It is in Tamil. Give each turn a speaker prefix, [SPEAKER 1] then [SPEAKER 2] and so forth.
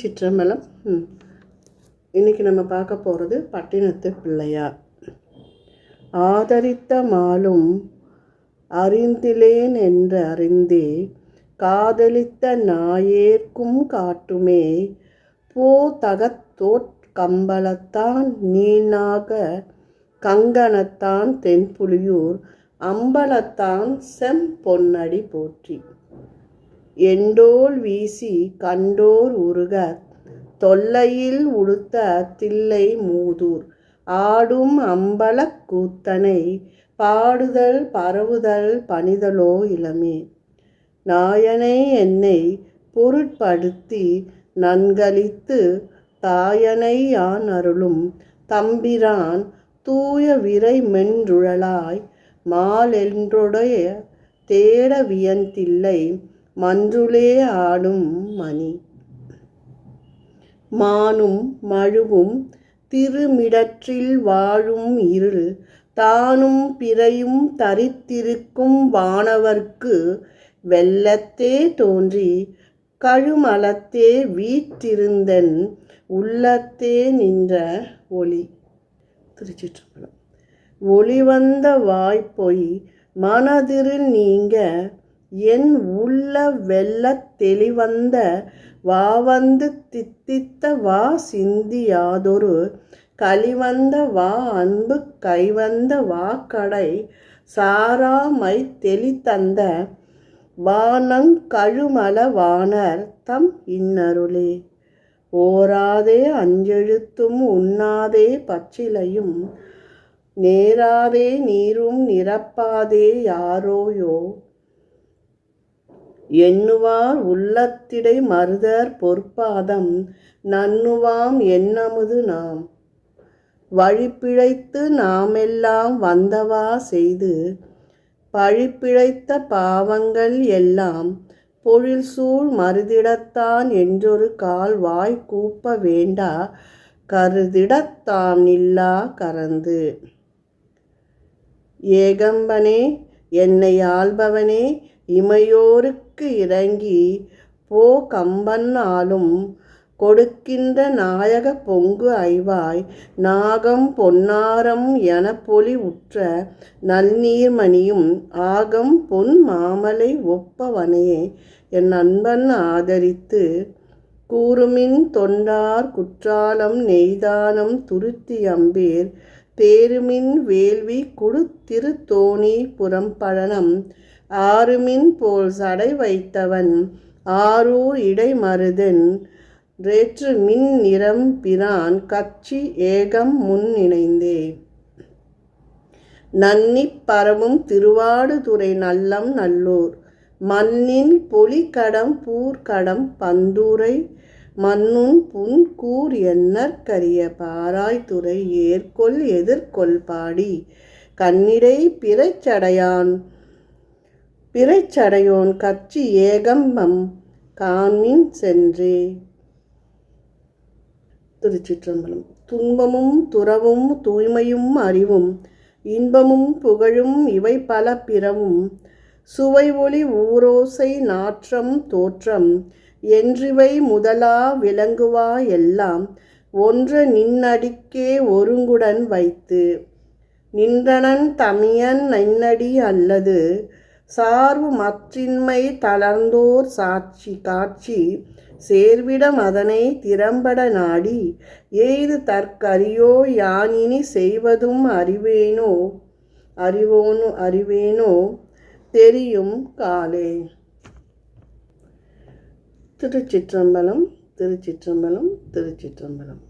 [SPEAKER 1] திருச்சிற்றம்பலம் ம். இன்னைக்கு நம்ம பார்க்க போகிறது பட்டினத்து பிள்ளையார் ஆதரித்த மாலும் அறிந்திலேன் என்று அறிந்தே காதலித்த நாயேற்கும் காட்டுமே போ தகத்தோட் கம்பளத்தான் நீனாக கங்கணத்தான் தென்புலியூர் அம்பலத்தான் செம்பொன்னடி போற்றி. எண்டோல் வீசி கண்டோர் உருக தொல்லையில் உடுத்த தில்லை மூதூர். ஆடும் அம்பலக் கூத்தனை பாடுதல் பரவுதல் பணிதலோ இளமே. நாயனை என்னை பொருட்படுத்தி நன்கழித்து தாயனை யான் அருளும் தம்பிரான் தூய விரை மென்றுழலாய் மாலென்றொடைய தேட வியந்தில்லை மன்றுளே ஆடும் மணி. மானும் மழுவும் திருமிடற்றில் வாழும் இருள் தானும் பிறையும் தரித்திருக்கும் வானவர்க்கு வெள்ளத்தே தோன்றி கழுமலத்தே வீற்றிருந்தன் உள்ளத்தே நின்ற ஒளி. திருச்சிற்றம்பலம். ஒளி வந்த வாய்ப்பொய் மனதிரு நீங்க என் உள்ள வெள்ளத் தெளிவந்த வாவந்து தித்தித்த வா சிந்தியாதொரு களிவந்த வா அன்பு கைவந்த வா கடை சாராமை தெளித்தந்த வானங் கழுமல வானர் தம் இன்னருளே. ஓராதே அஞ்செழுத்தும் உண்ணாதே பச்சிலையும் நேராதே நீரும் நிரப்பாதே யாரோயோ. எண்ணுவார் உள்ளத்திடை மருதர் பொற்பாதம் நன்னுவாம் என்னமுது நாம். வழிப்பிழைத்து நாமெல்லாம் வந்தவா செய்து பழிப்பிழைத்த பாவங்கள் எல்லாம் பொழில் சூழ் மருதிடத்தான் என்றொரு கால் வாய் கூப்ப வேண்டா கருதிடத்தாம் நில்லா கறந்து ஏகம்பனே என்னை ஆள்பவனே இமையோருக்கு இறங்கி போ கம்பன் ஆளும் கொடுக்கின்ற நாயக பொங்கு ஐவாய் நாகம் பொன்னாரம் என பொலி உற்ற நல்நீர்மணியும் ஆகம் பொன் மாமலை ஒப்பவனையே என் நண்பன் ஆதரித்து கூறுமின் தொண்டார் குற்றாலம் நெய்தானம் துருத்தி அம்பேர் பேருமின் வேள்வி குடுத்திருத்தோணி புறம்பழனம் ஆறுமின் போல் சடை வைத்தவன் ஆரூர் இடைமருதன் ரேற்று மின் நிறம் பிரான் கட்சி ஏகம் முன் இணைந்தே. நன்னிப் பரவும் திருவாடுதுறை நல்லம் நல்லூர் மண்ணின் பொலிகடம் பூர்கடம் பந்தூரை மண்ணுன் புன் கூர் எண்ணற்கரிய பாராய்த்துறை ஏற்கொள் எதிர்கொள் பாடி கண்ணிடை பிறச்சடையான் பிறைச்சடையோன் கட்சி ஏகம்பம் காண்மின் சென்றே. திருச்சிற்றம்பலம் துன்பமும் துறவும் தூய்மையும் அறிவும் இன்பமும் புகழும் இவை பல பிறவும். சுவை ஒளி ஊரோசை நாற்றம் தோற்றம் என்றிவை முதலா விளங்குவா எல்லாம் ஒன்று நின்னடிக்கே ஒருங்குடன் வைத்து. நின்றனன் தமியன் நன்னடி அல்லது சார்பு மற்றின்மை தளர்ந்தோர் சாட்சி காட்சி சேர்விடம் அதனை திறம்பட நாடி எய்து தற்கரியோ யானினி செய்வதும் அறிவேனோ? அறிவோனு அறிவேனோ? தெரியும் காலே. திருச்சிற்றம்பலம் திருச்சிற்றம்பலம் திருச்சிற்றம்பலம்.